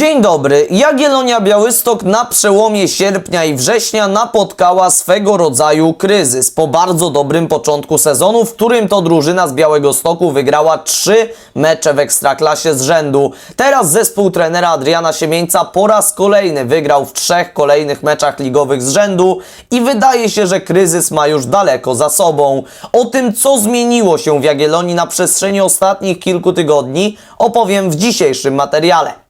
Dzień dobry. Jagiellonia Białystok na przełomie sierpnia i września napotkała swego rodzaju kryzys. Po bardzo dobrym początku sezonu, w którym to drużyna z Białego Stoku wygrała trzy mecze w Ekstraklasie z rzędu. Teraz zespół trenera Adriana Siemieńca po raz kolejny wygrał w trzech kolejnych meczach ligowych z rzędu i wydaje się, że kryzys ma już daleko za sobą. O tym, co zmieniło się w Jagiellonii na przestrzeni ostatnich kilku tygodni, opowiem w dzisiejszym materiale.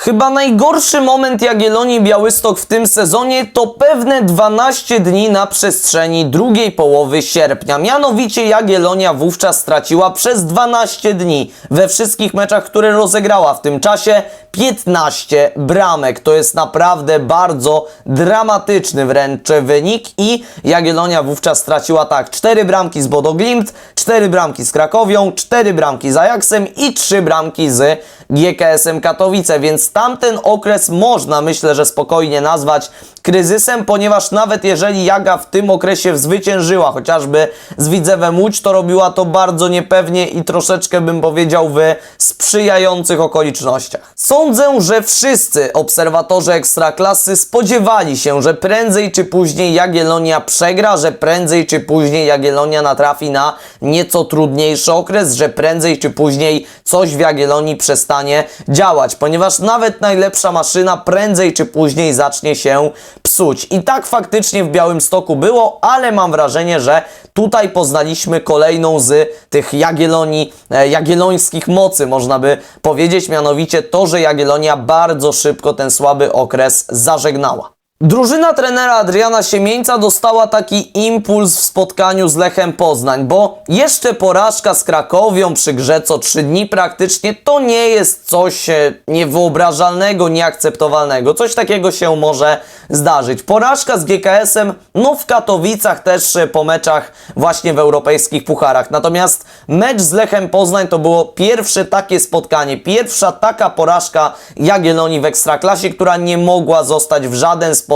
Chyba najgorszy moment Jagiellonii Białystok w tym sezonie to pewne 12 dni na przestrzeni drugiej połowy sierpnia. Mianowicie Jagiellonia wówczas straciła przez 12 dni we wszystkich meczach, które rozegrała w tym czasie 15 bramek. To jest naprawdę bardzo dramatyczny wręcz wynik i Jagiellonia wówczas straciła tak 4 bramki z Bodo Glimt, 4 bramki z Krakowią, 4 bramki z Ajaxem i 3 bramki z GKS-em Katowice, więc tamten okres można myślę, że spokojnie nazwać kryzysem, ponieważ nawet jeżeli Jaga w tym okresie zwyciężyła chociażby z Widzewem Łódź, to robiła to bardzo niepewnie i troszeczkę bym powiedział w sprzyjających okolicznościach. Sądzę, że wszyscy obserwatorzy Ekstraklasy spodziewali się, że prędzej czy później Jagiellonia przegra, że prędzej czy później Jagiellonia natrafi na nieco trudniejszy okres, że prędzej czy później coś w Jagiellonii przestanie działać, ponieważ nawet najlepsza maszyna prędzej czy później zacznie się psuć. I tak faktycznie w Białymstoku było, ale mam wrażenie, że tutaj poznaliśmy kolejną z tych Jagiellonii, e, jagiellońskich mocy, można by powiedzieć, mianowicie to, że Jagiellonia bardzo szybko ten słaby okres zażegnała. Drużyna trenera Adriana Siemieńca dostała taki impuls w spotkaniu z Lechem Poznań, bo jeszcze porażka z Krakowią przy grze co 3 dni praktycznie to nie jest coś e, niewyobrażalnego, nieakceptowalnego. Coś takiego się może zdarzyć. Porażka z GKS-em, no w Katowicach też e, po meczach właśnie w europejskich pucharach. Natomiast mecz z Lechem Poznań to było pierwsze takie spotkanie, pierwsza taka porażka Jagiellonii w Ekstraklasie, która nie mogła zostać w żaden sposób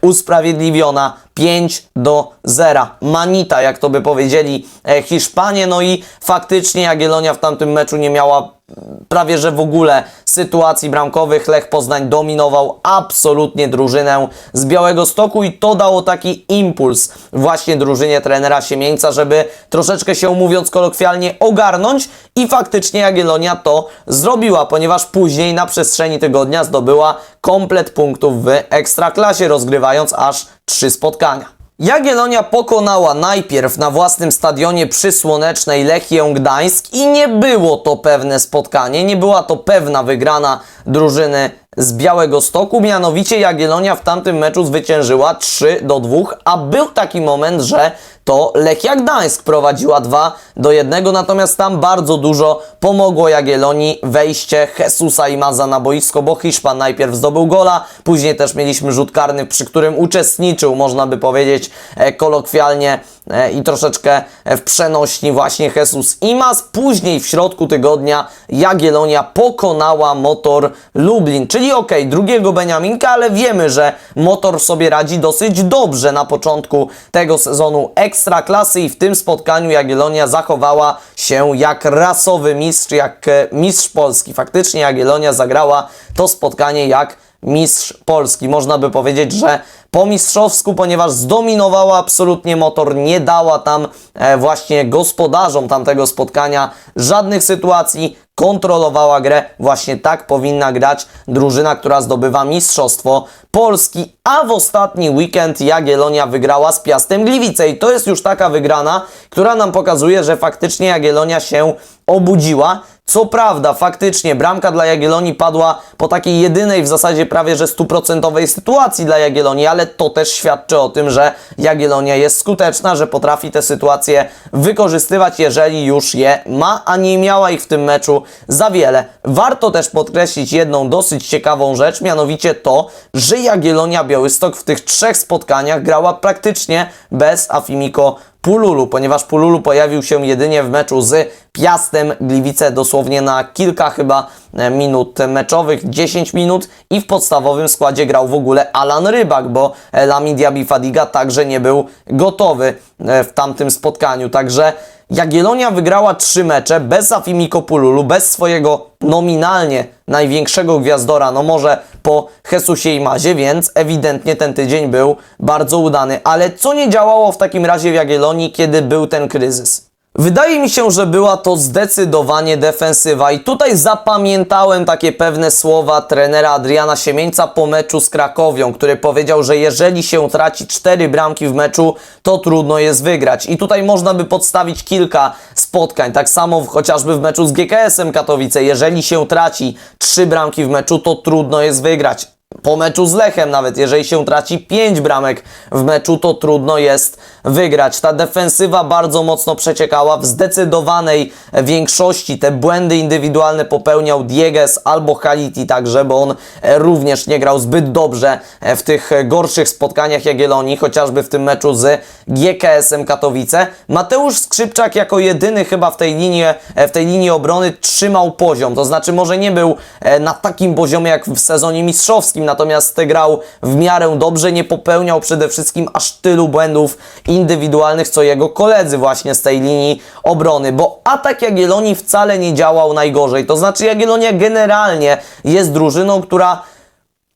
usprawiedliwiona. 5 do 0. Manita, jak to by powiedzieli e, Hiszpanie. No i faktycznie Jagiellonia w tamtym meczu nie miała prawie że w ogóle sytuacji bramkowych. Lech Poznań dominował absolutnie drużynę z Białego Stoku i to dało taki impuls właśnie drużynie trenera Siemieńca, żeby troszeczkę się mówiąc kolokwialnie ogarnąć i faktycznie Jagiellonia to zrobiła, ponieważ później na przestrzeni tygodnia zdobyła komplet punktów w Ekstraklasie, rozgrywając aż trzy spotkania. Jagiellonia pokonała najpierw na własnym stadionie przy Słonecznej Lechię Gdańsk i nie było to pewne spotkanie, nie była to pewna wygrana drużyny z Białego Stoku, mianowicie Jagiellonia w tamtym meczu zwyciężyła 3 do 2, a był taki moment, że to Lechia Gdańsk prowadziła 2 do 1, natomiast tam bardzo dużo pomogło Jagiellonii wejście Jesusa i Maza na boisko, bo Hiszpan najpierw zdobył gola, później też mieliśmy rzut karny, przy którym uczestniczył, można by powiedzieć e, kolokwialnie e, i troszeczkę w przenośni właśnie Jesus Imaz. Później w środku tygodnia Jagiellonia pokonała Motor Lublin, czyli ok, drugiego Beniaminka, ale wiemy, że Motor sobie radzi dosyć dobrze na początku tego sezonu Ekstraklasy i w tym spotkaniu Jagiellonia zachowała się jak rasowy mistrz, jak e, mistrz Polski. Faktycznie Jagiellonia zagrała to spotkanie jak mistrz Polski. Można by powiedzieć, że po mistrzowsku, ponieważ zdominowała absolutnie motor, nie dała tam e, właśnie gospodarzom tamtego spotkania żadnych sytuacji, kontrolowała grę. Właśnie tak powinna grać drużyna, która zdobywa mistrzostwo Polski, a w ostatni weekend Jagiellonia wygrała z Piastem Gliwice i to jest już taka wygrana, która nam pokazuje, że faktycznie Jagiellonia się obudziła. Co prawda, faktycznie bramka dla Jagiellonii padła po takiej jedynej w zasadzie prawie że stuprocentowej sytuacji dla Jagiellonii, ale to też świadczy o tym, że Jagiellonia jest skuteczna, że potrafi te sytuacje wykorzystywać, jeżeli już je ma, a nie miała ich w tym meczu za wiele. Warto też podkreślić jedną dosyć ciekawą rzecz, mianowicie to, że Jagiellonia Białystok w tych trzech spotkaniach grała praktycznie bez Afimiko Pululu, ponieważ Pululu pojawił się jedynie w meczu z Piastem Gliwice dosłownie na kilka chyba e, minut meczowych, 10 minut i w podstawowym składzie grał w ogóle Alan Rybak, bo e, Lamin Diaby Fadiga także nie był gotowy e, w tamtym spotkaniu. Także Jagiellonia wygrała trzy mecze bez Afimi Kopululu, bez swojego nominalnie największego gwiazdora, no może po Jesusie i Mazie, więc ewidentnie ten tydzień był bardzo udany. Ale co nie działało w takim razie w Jagiellonii, kiedy był ten kryzys? Wydaje mi się, że była to zdecydowanie defensywa i tutaj zapamiętałem takie pewne słowa trenera Adriana Siemieńca po meczu z Krakowią, który powiedział, że jeżeli się traci cztery bramki w meczu, to trudno jest wygrać. I tutaj można by podstawić kilka spotkań, tak samo chociażby w meczu z GKS-em Katowice. Jeżeli się traci trzy bramki w meczu, to trudno jest wygrać po meczu z Lechem nawet, jeżeli się traci 5 bramek w meczu, to trudno jest wygrać. Ta defensywa bardzo mocno przeciekała w zdecydowanej większości. Te błędy indywidualne popełniał Dieges albo Haliti także, bo on również nie grał zbyt dobrze w tych gorszych spotkaniach Jagiellonii, chociażby w tym meczu z GKS-em Katowice. Mateusz Skrzypczak jako jedyny chyba w tej linii, w tej linii obrony trzymał poziom, to znaczy może nie był na takim poziomie jak w sezonie mistrzowskim, natomiast grał w miarę dobrze, nie popełniał przede wszystkim aż tylu błędów indywidualnych, co jego koledzy właśnie z tej linii obrony, bo atak Jagiellonii wcale nie działał najgorzej, to znaczy Jagiellonia generalnie jest drużyną, która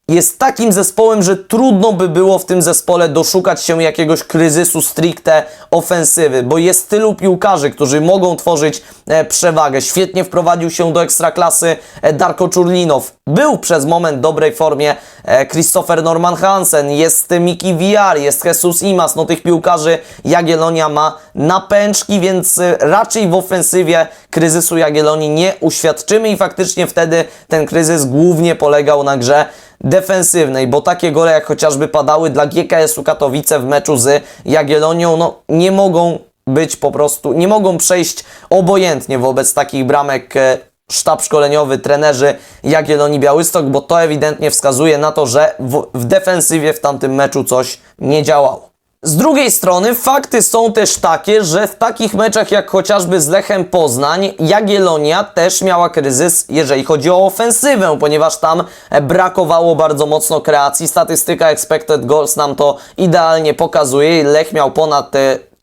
jest takim zespołem, że trudno by było w tym zespole doszukać się jakiegoś kryzysu stricte ofensywy, bo jest tylu piłkarzy, którzy mogą tworzyć e, przewagę. Świetnie wprowadził się do ekstraklasy e, Darko Czurlinow. Był przez moment w dobrej formie e, Christopher Norman Hansen, jest Miki VR, jest Jesus Imas. No tych piłkarzy Jagiellonia ma na pęczki, więc raczej w ofensywie kryzysu Jagiellonii nie uświadczymy i faktycznie wtedy ten kryzys głównie polegał na grze defensywnej, bo takie gole jak chociażby padały dla GKS-u Katowice w meczu z Jagiellonią, no nie mogą być po prostu, nie mogą przejść obojętnie wobec takich bramek e, sztab szkoleniowy, trenerzy Jagiellonii Białystok, bo to ewidentnie wskazuje na to, że w, w defensywie w tamtym meczu coś nie działało. Z drugiej strony fakty są też takie, że w takich meczach jak chociażby z Lechem Poznań, Jagiellonia też miała kryzys, jeżeli chodzi o ofensywę, ponieważ tam brakowało bardzo mocno kreacji. Statystyka expected goals nam to idealnie pokazuje. Lech miał ponad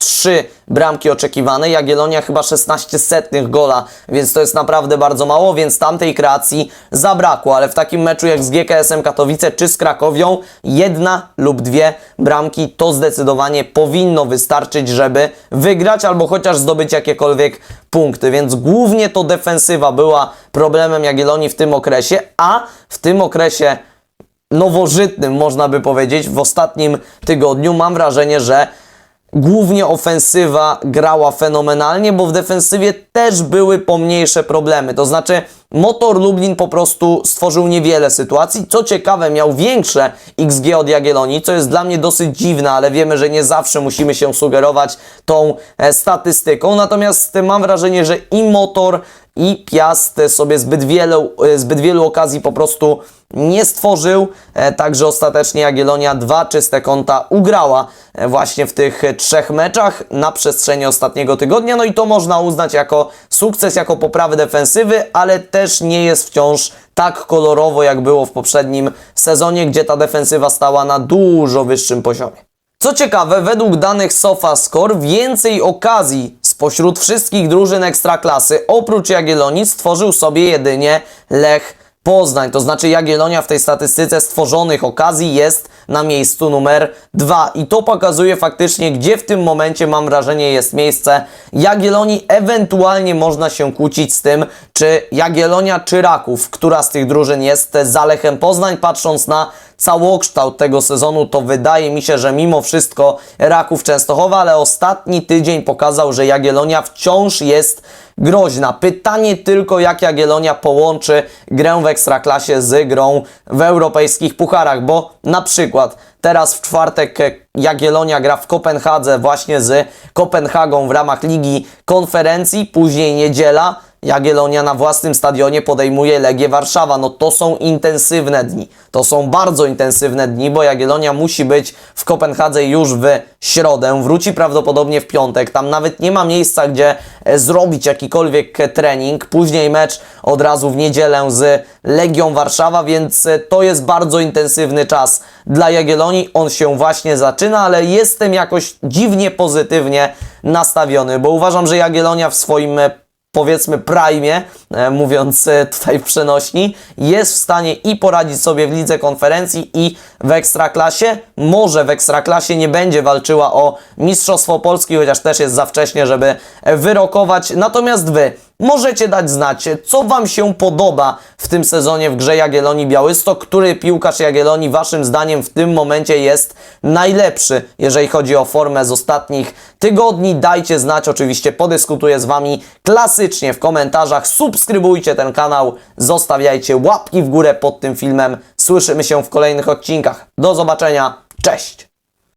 3 bramki oczekiwane, Jagiellonia chyba 16 setnych gola, więc to jest naprawdę bardzo mało, więc tamtej kreacji zabrakło, ale w takim meczu jak z GKS-em Katowice czy z Krakowią, jedna lub dwie bramki to zdecydowanie powinno wystarczyć, żeby wygrać albo chociaż zdobyć jakiekolwiek punkty, więc głównie to defensywa była problemem Jagiellonii w tym okresie, a w tym okresie nowożytnym, można by powiedzieć, w ostatnim tygodniu mam wrażenie, że Głównie ofensywa grała fenomenalnie, bo w defensywie też były pomniejsze problemy. To znaczy, Motor Lublin po prostu stworzył niewiele sytuacji. Co ciekawe, miał większe XG od Jagiellonii, co jest dla mnie dosyć dziwne, ale wiemy, że nie zawsze musimy się sugerować tą e, statystyką. Natomiast mam wrażenie, że i Motor, i Piast sobie zbyt wielu, e, zbyt wielu okazji po prostu nie stworzył, e, także ostatecznie Jagiellonia dwa czyste konta ugrała e, właśnie w tych trzech meczach na przestrzeni ostatniego tygodnia, no i to można uznać jako sukces, jako poprawę defensywy, ale też nie jest wciąż tak kolorowo, jak było w poprzednim sezonie, gdzie ta defensywa stała na dużo wyższym poziomie. Co ciekawe, według danych SofaScore więcej okazji spośród wszystkich drużyn ekstraklasy oprócz Jagiellonii stworzył sobie jedynie Lech Poznań, to znaczy Jagiellonia w tej statystyce stworzonych okazji jest na miejscu numer dwa i to pokazuje faktycznie, gdzie w tym momencie mam wrażenie jest miejsce Jagiellonii. Ewentualnie można się kłócić z tym, czy Jagiellonia czy Raków, która z tych drużyn jest za Lechem Poznań, patrząc na całokształt tego sezonu, to wydaje mi się, że mimo wszystko Raków Częstochowa, ale ostatni tydzień pokazał, że Jagiellonia wciąż jest groźna. Pytanie tylko, jak Jagiellonia połączy grę w Ekstraklasie z grą w europejskich pucharach, bo na przykład teraz w czwartek Jagiellonia gra w Kopenhadze właśnie z Kopenhagą w ramach Ligi Konferencji, później niedziela Jagiellonia na własnym stadionie podejmuje Legię Warszawa. No to są intensywne dni. To są bardzo intensywne dni, bo Jagiellonia musi być w Kopenhadze już w środę. Wróci prawdopodobnie w piątek. Tam nawet nie ma miejsca, gdzie e, zrobić jakikolwiek trening. Później mecz od razu w niedzielę z Legią Warszawa, więc e, to jest bardzo intensywny czas dla Jagiellonii. On się właśnie zaczyna, ale jestem jakoś dziwnie pozytywnie nastawiony, bo uważam, że Jagiellonia w swoim e, powiedzmy prime, e, mówiąc e, tutaj w przenośni, jest w stanie i poradzić sobie w lidze konferencji i w ekstraklasie. Może w ekstraklasie nie będzie walczyła o Mistrzostwo Polski, chociaż też jest za wcześnie, żeby wyrokować. Natomiast wy możecie dać znać, co wam się podoba w tym sezonie w grze Jagiellonii Białystok, który piłkarz Jagiellonii waszym zdaniem w tym momencie jest najlepszy, jeżeli chodzi o formę z ostatnich tygodni. Dajcie znać, oczywiście podyskutuję z wami klasycznie w komentarzach. Subskrybujcie ten kanał, zostawiajcie łapki w górę pod tym filmem. Słyszymy się w kolejnych odcinkach. Do zobaczenia, cześć!